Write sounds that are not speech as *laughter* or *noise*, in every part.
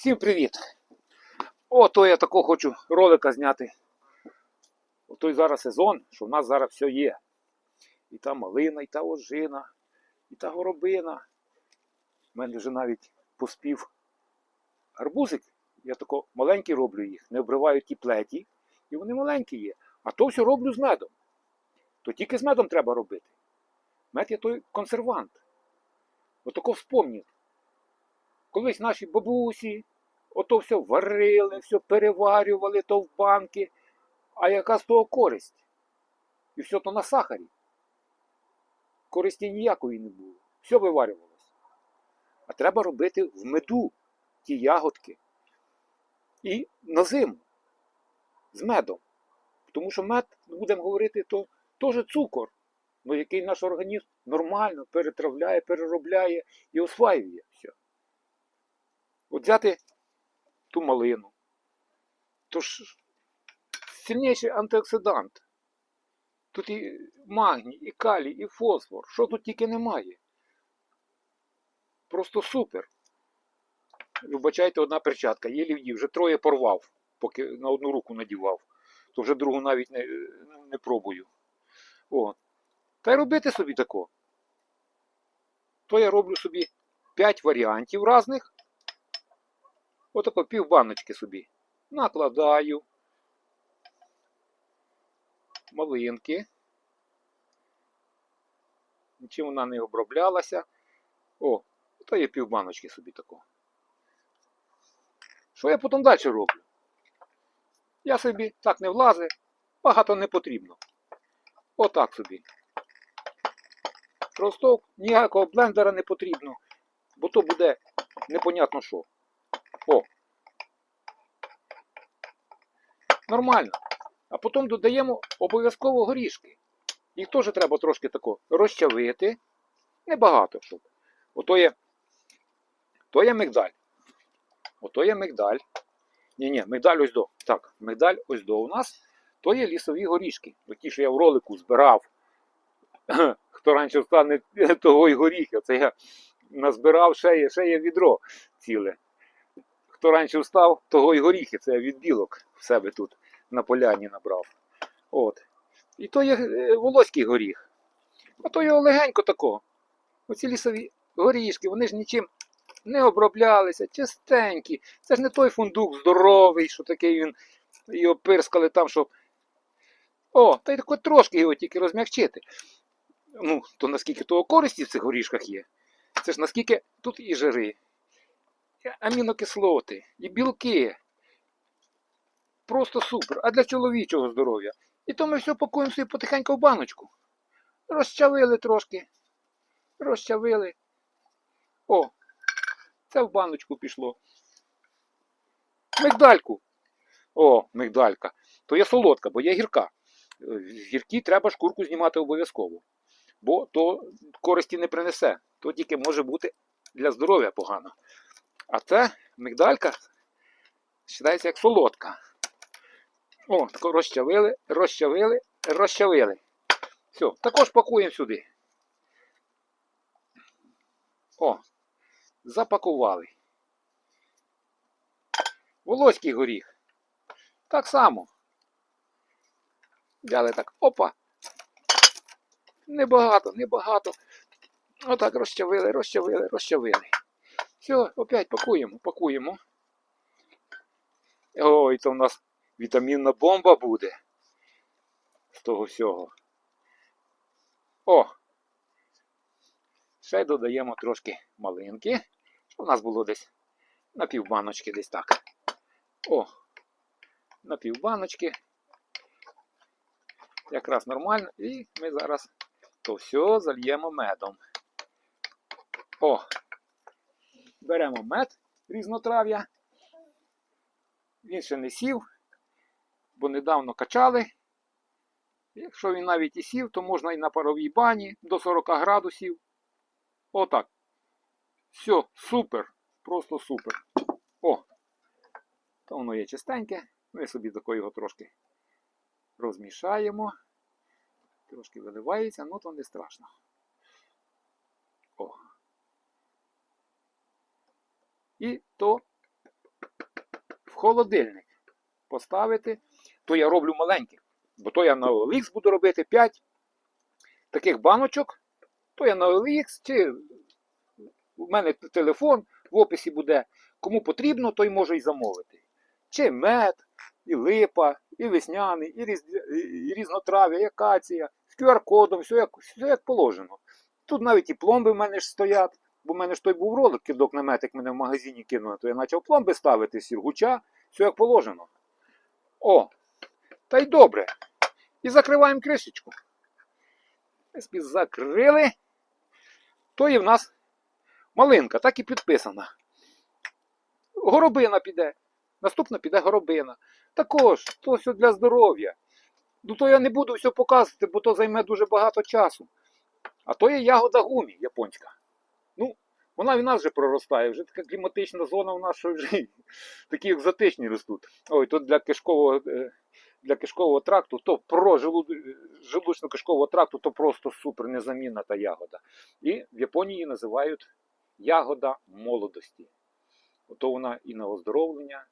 Всім привіт! Ото я тако хочу ролика зняти. Отой зараз сезон, що в нас зараз все є. І та малина, і та ожина, і та горобина. У мене вже навіть поспів гарбузик. Я тако маленький роблю їх, не обриваю ті плеті, і вони маленькі є. А то все роблю з медом. То тільки з медом треба робити. Мед є той консервант. Отако вспомніть. Колись наші бабусі ото все варили, все переварювали то в банки. А яка з того користь? І все то на сахарі. Користі ніякої не було. Все виварювалося. А треба робити в меду ті ягодки. І на зиму з медом. Тому що мед, будемо говорити, то теж цукор, ну, який наш організм нормально перетравляє, переробляє і осваює все. От взяти ту малину. То ж сильніший антиоксидант. Тут і магній, і калій, і фосфор. Що тут тільки немає. Просто супер. Вибачайте, одна перчатка. Єлі в'їв, вже троє порвав, поки на одну руку надівав. То вже другу навіть не, не пробую. О. Та й робити собі тако. То я роблю собі 5 варіантів різних. Отако пів баночки собі. Накладаю. Малинки. Нічим вона не оброблялася. О, то є пів баночки собі тако. Що я потім далі роблю? Я собі так не влазить, багато не потрібно. Отак собі. Просто ніякого блендера не потрібно, бо то буде непонятно що. О. Нормально. А потім додаємо обов'язково горішки. Їх теж треба трошки тако розчавити. Небагато щоб. Ото є, то є мигдаль. Ото є мигдаль. Ні-ні, мигдаль ось до. Так, мигдаль ось до у нас. То є лісові горішки. Ті, що я в ролику збирав. *clears throat* Хто раніше встане *laughs* того й горіхи. Це я назбирав ще є, ще є відро ціле. Хто раніше встав, того й горіхи. Це я від білок в себе тут на поляні набрав. От. І то є е, волоський горіх. А то його легенько такого. Оці лісові горішки, вони ж нічим не оброблялися, чистенькі. Це ж не той фундук здоровий, що такий він його пирскали там, що. О, та й тако трошки його тільки розм'якчити. Ну, то наскільки того користі в цих горішках є. Це ж наскільки тут і жири, і амінокислоти, і білки. Просто супер. А для чоловічого здоров'я. І то ми все пакуємо собі потихеньку в баночку. Розчавили трошки. Розчавили. О, це в баночку пішло. Мигдальку. О, мигдалька. То є солодка, бо є гірка. Гіркі треба шкурку знімати обов'язково. Бо то користі не принесе. То тільки може бути для здоров'я погано. А це мигдалька вважається як солодка. О, розчавили, розчавили, розчавили. Все, також пакуємо сюди. О, запакували. Волоський горіх. Так само. Взяли так, опа. Небагато, небагато. Отак розчавили, розчавили, розчавили. Все, опять пакуємо, пакуємо. Ой, то в нас вітамінна бомба буде. З того всього. О! Ще додаємо трошки малинки. Щоб у нас було десь на півбаночки десь так. О! На півбаночки. Якраз нормально. І ми зараз то все зальємо медом. О! Беремо мед різнотрав'я. Він ще не сів, бо недавно качали. Якщо він навіть і сів, то можна і на паровій бані до 40 градусів. Отак. Все, супер. Просто супер. О! То воно є чистеньке. Ми собі тако його трошки розмішаємо. Трошки виливається, ну то не страшно. О. І то в холодильник поставити, то я роблю маленьких. Бо то я на OLX буду робити 5 таких баночок, то я на OLX, чи у мене телефон в описі буде. Кому потрібно, той може і замовити. Чи мед, і липа, і весняний, і, різ... і різнотрав'я, і акація, з QR-кодом, все як, все як положено. Тут навіть і пломби в мене ж стоять, бо в мене ж той був ролик, кидок наметик мене в магазині кинули, то я почав пломби ставити, сіргуча, все як положено. О, та й добре. І закриваємо кришечку. Ми закрили. То і в нас малинка, так і підписана. Горобина піде. Наступна піде горобина. Також, то все для здоров'я. Ну то я не буду все показувати, бо то займе дуже багато часу. А то є ягода гумі японська. Вона в нас вже проростає, вже така кліматична зона у нас, що вже *laughs* такі екзотичні ростуть. Ой, тут для кишкового, е, для кишкового тракту, то про желуд- желудочно-кишкового тракту, то просто супер незамінна та ягода. І в Японії називають ягода молодості. Ото вона і на оздоровлення,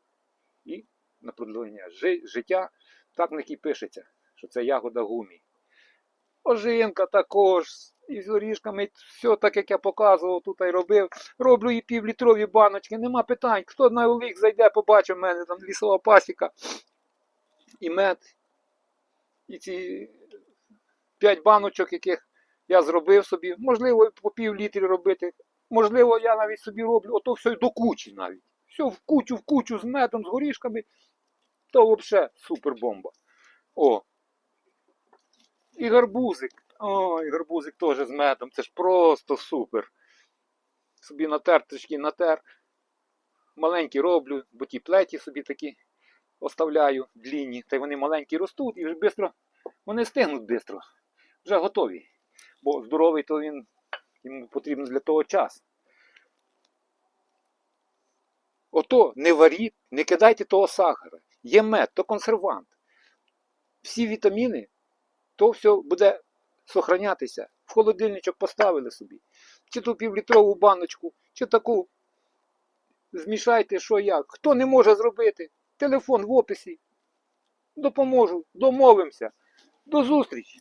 і на продовження жи- життя. Так в них і пишеться, що це ягода гумі. Ожинка також, і з горішками, все так, як я показував, тут і робив. Роблю і півлітрові баночки, нема питань. Хто на Олік зайде, побачить в мене там лісова пасіка, і мед, і ці п'ять баночок, яких я зробив собі. Можливо, по пів літрі робити. Можливо, я навіть собі роблю, ото все до кучі навіть. Все в кучу, в кучу з медом, з горішками. То взагалі супер бомба. О. І гарбузик. Ой, гарбузик теж з медом. Це ж просто супер. Собі натер трішки натер. Маленькі роблю, бо ті плеті собі такі оставляю длінні. Та й вони маленькі ростуть і вже швидко, вони стигнуть швидко. Вже готові. Бо здоровий, то він йому потрібен для того час. Ото не варіть, не кидайте того сахара. Є мед, то консервант. Всі вітаміни, то все буде сохранятися. В холодильничок поставили собі. Чи ту півлітрову баночку, чи таку. Змішайте, що як. Хто не може зробити, телефон в описі. Допоможу, домовимося. До зустрічі!